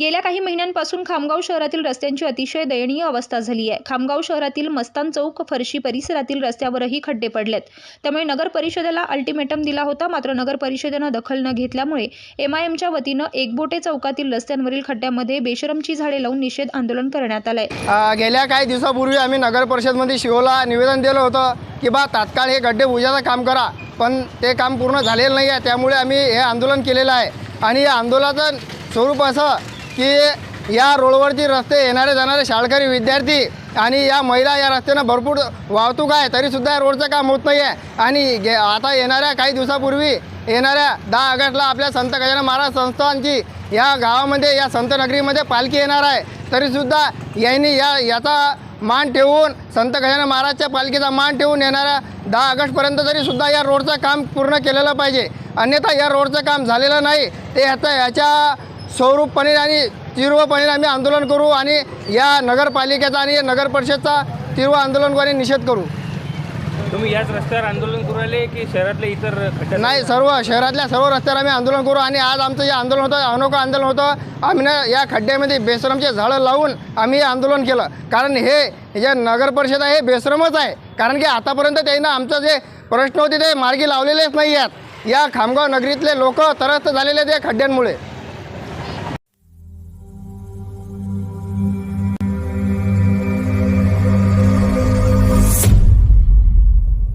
गेल्या काही महिन्यांपासून खामगाव शहरातील रस्त्यांची अतिशय दयनीय अवस्था झाली आहे खामगाव शहरातील मस्तान चौक फरशी परिसरातील रस्त्यावरही खड्डे पडलेत. त्यामुळे नगर परिषदेला अल्टिमेटम दिला होता मात्र नगर परिषदेनं दखल न घेतल्यामुळे एम आय एमच्या वतीनं एकबोटे चौकातील रस्त्यांवरील खड्ड्यामध्ये बेशरमची झाडे लावून निषेध आंदोलन करण्यात आलंय. गेल्या काही दिवसापूर्वी आम्ही नगर परिषदमध्ये शिवला निवेदन दिलं होतं की बा तात्काळ हे गड्डे बुजाचं काम करा पण ते काम पूर्ण झालेलं नाही आहे त्यामुळे आम्ही हे आंदोलन केलेलं आहे. आणि या आंदोलनाचं स्वरूप असं की या रोडवरती रस्ते येणारे जाणारे शाळकरी विद्यार्थी आणि या महिला या रस्त्यानं भरपूर वाहतूक आहे तरीसुद्धा या रोडचं काम होत नाही आहे आणि गे आता येणाऱ्या काही दिवसापूर्वी येणाऱ्या दहा ऑगस्टला आपल्या संत गजानन महाराज संस्थांची या गावामध्ये या संत नगरीमध्ये पालखी येणार आहे. तरीसुद्धा यांनी या याचा मान ठेवून संत गजानन महाराजच्या पालखीचा मान ठेवून येणाऱ्या दहा ऑगस्टपर्यंत तरीसुद्धा या रोडचं काम पूर्ण केलेलं पाहिजे. अन्यथा या रोडचं काम झालेलं नाही. ते ह्याचा ह्याच्या स्वरूपपणे आणि तीव्रपणे आम्ही आंदोलन करू आणि या नगरपालिकेचा आणि नगर परिषदचा तीव्र आंदोलन करू आणि निषेध करू. तुम्ही याच रस्त्यावर आंदोलन करू राहिले की शहरातले इतर नाही सर्व शहरातल्या सर्व रस्त्यावर आम्ही आंदोलन करू आणि आज आमचं जे आंदोलन होतं अनोखं आंदोलन होतं आम्ही ना या खड्ड्यामध्ये बेसरमचे झाडं लावून आम्ही हे आंदोलन केलं. कारण हे जे नगर परिषद आहे हे बेसरमच आहे. कारण की आतापर्यंत त्यांना आमचं जे प्रश्न होते ते मार्गी लावलेलेच नाही आहेत. या खामगाव नगरीतले लोक त्रस्त झालेले ते खड्ड्यांमुळे.